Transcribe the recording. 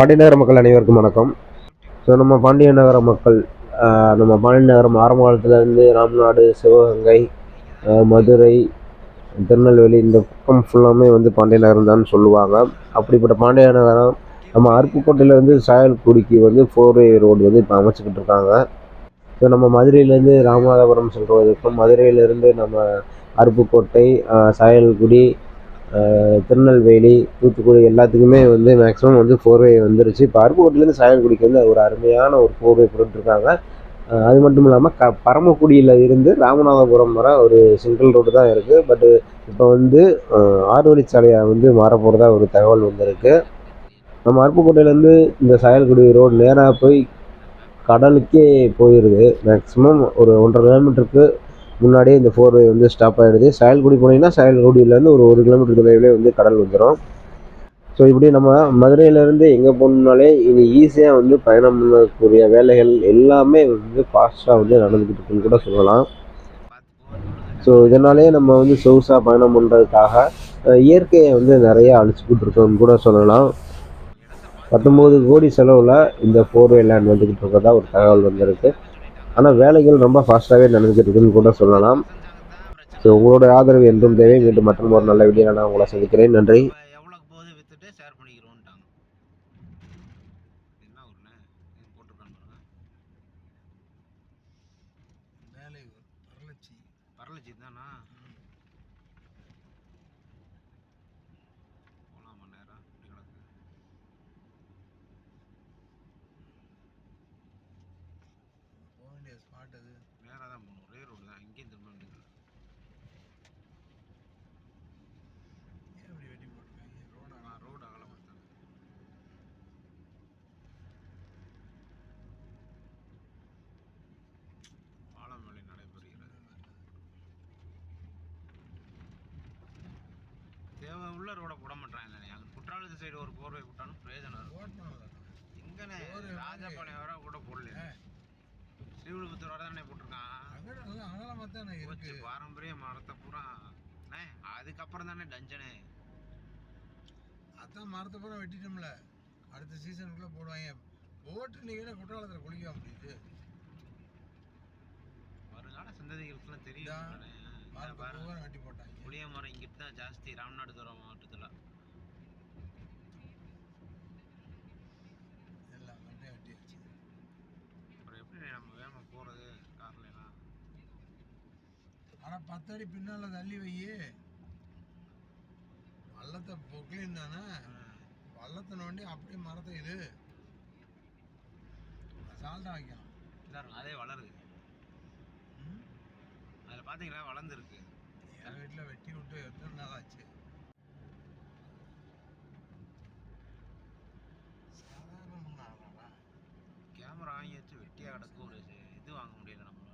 பாண்டிய நகர மக்கள் அனைவருக்கும் வணக்கம். ஸோ நம்ம பாண்டிய நகர மக்கள் நம்ம பாண்டிய நகரம் ஆரம்ப காலத்துலேருந்து ராம்நாடு சிவகங்கை மதுரை திருநெல்வேலி இந்த பக்கம் ஃபுல்லாமே வந்து பாண்டிய நகரம் தான் சொல்லுவாங்க. அப்படிப்பட்ட பாண்டிய நகரம் நம்ம அருப்புக்கோட்டையிலேருந்து சாயல்குடிக்கு வந்து ஃபோர் வே ரோடு வந்து இப்போ அமைச்சிக்கிட்டு இருக்காங்க. ஸோ நம்ம மதுரையிலேருந்து ராமநாதபுரம் சொல்கிறதுக்கும் மதுரையிலேருந்து நம்ம அருப்புக்கோட்டை சாயல்குடி திருநெல்வேலி தூத்துக்குடி எல்லாத்துக்குமே வந்து மேக்ஸிமம் வந்து ஃபோர்வே வந்துருச்சு. இப்போ அருப்புக்கோட்டையிலேருந்து சாயங்குடிக்கு வந்து ஒரு அருமையான ஒரு ஃபோர்வே போட்டுருக்காங்க அது மட்டும் இல்லாமல் க பரமக்குடியில் இருந்து ராமநாதபுரம் வர ஒரு சிங்கிள் ரோடு தான் இருக்குது பட்டு இப்போ வந்து ஆஹ் ஆறு வழிச்சாலையாக வந்து மாற போகிறதா ஒரு தகவல் வந்திருக்கு. நம்ம அருப்புக்கோட்டையிலேருந்து இந்த சாயல்குடி ரோடு நேராக போய் கடலுக்கே போயிடுது மேக்ஸிமம் ஒரு ஒன்றரை கிலோமீட்டருக்கு முன்னாடியே இந்த ஃபோர் வே வந்து ஸ்டாப் ஆகிடுது சாயல்குடி போனீங்கன்னா சாயல்குடியிலேருந்து ஒரு ஒரு கிலோமீட்டர் தொலைவிலே வந்து கடல் வந்துடும் ஸோ இப்படி நம்ம மதுரையிலேருந்து எங்கே போகணுன்னாலே இனி ஈஸியாக வந்து பயணம் பண்ணக்கூடிய வேலைகள் எல்லாமே வந்து ஃபாஸ்ட்டாக வந்து நடந்துக்கிட்டு இருக்குன்னு கூட சொல்லலாம். ஸோ இதனாலே நம்ம வந்து சொகுசாக பயணம் பண்ணுறதுக்காக இயற்கையை வந்து நிறைய அழிச்சுக்கிட்டு இருக்கோம்னு கூட சொல்லலாம். பத்தொம்போது கோடி செலவில் இந்த ஃபோர் வே லேண்ட் வந்துக்கிட்டு இருக்கிறதா ஒரு தகவல் வந்திருக்கு. ஆனால் வேலைகள் ரொம்ப ஃபாஸ்ட்டாகவே நடந்துக்கிட்டு இருக்குன்னு கூட சொல்லலாம். ஸோ உங்களோட ஆதரவு என்றும் தேவை. மீண்டும் மற்றும் ஒரு நல்ல வீடியோ நான் உங்களை சந்திக்கிறேன். நன்றி. இப்ப எவ்வளவுக்கு போகுது வித்துட்டு ஷேர் பண்ணிக்கிறோம்ட்டாங்க என்ன ஊர்ல இது போட்டிருக்கான்னு பாருங்க வேலை வரலட்சி பரலட்சி தானா போலாமா நேரம் இப்படி கிடக்கு போக ஸ்பாட் அது நேராக தான் போகணும். ஒரே ரோடு தான். இங்கேயும் திரும்ப வேண்டியது ஏன் இப்படி வெட்டி போட்டிருக்காங்க? ரோட நான் ரோடு அகலப்படுத்தாங்க பாலம் வேலை நடைபெறுகிறது. தேவை உள்ள ரோட போட மாட்டாங்க அங்கே குற்றாலத்து சைடு ஒரு போர்வை விட்டாலும் பிரயோஜனம் இருக்கும் ஓட்டணும்ல இங்கனே போர்வை மாதிரி. ராஜபாளையம் வர கூட போடல ஆ. ஸ்ரீவில்புத்தூர் வர தானே போட்டிருக்கான் அங்கே நல்லா அகலமாக தானே இருக்கு? பாரம்பரிய மரத்தை பூரா அதுக்கப்புறம் தானே டஞ்சனே அதான் மரத்தை பூரா வெட்டிட்டோம்ல. அடுத்த சீசனுக்குள்ளே போடுவாங்க. போட்டு நீங்கள் குற்றாலத்தில் குளிக்க முடியுது. வருங்கால சந்ததிகளுக்குலாம் தெரியும். வெட்டி போட்டாங்க. புளிய மரம் இங்கிட்டு தான் ஜாஸ்தி ராமநாதபுரம் மாவட்டத்தில். எல்லாம் வெட்டியாச்சு. அப்புறம் எப்படி நம்ம வேகமாக போகிறது கார்லாம் ஆனால் பத்தடி பின்னால் தள்ளி வை பள்ளத்தை பொக்லின் தானே? பள்ளத்தை நோண்டி அப்படியே மரத்தை இது. சால்ட்டாக வைக்கலாம் அதே வளருது? அதில் பார்த்தீங்களா வளர்ந்துருக்கு. என் வீட்டில் வெட்டி விட்டு எத்தனை நாள் ஆச்சு? சாதாரண கேமரா வாங்கி வச்சு வெட்டியாக கிடக்கு ஒரு இது வாங்க முடியல நம்மளால.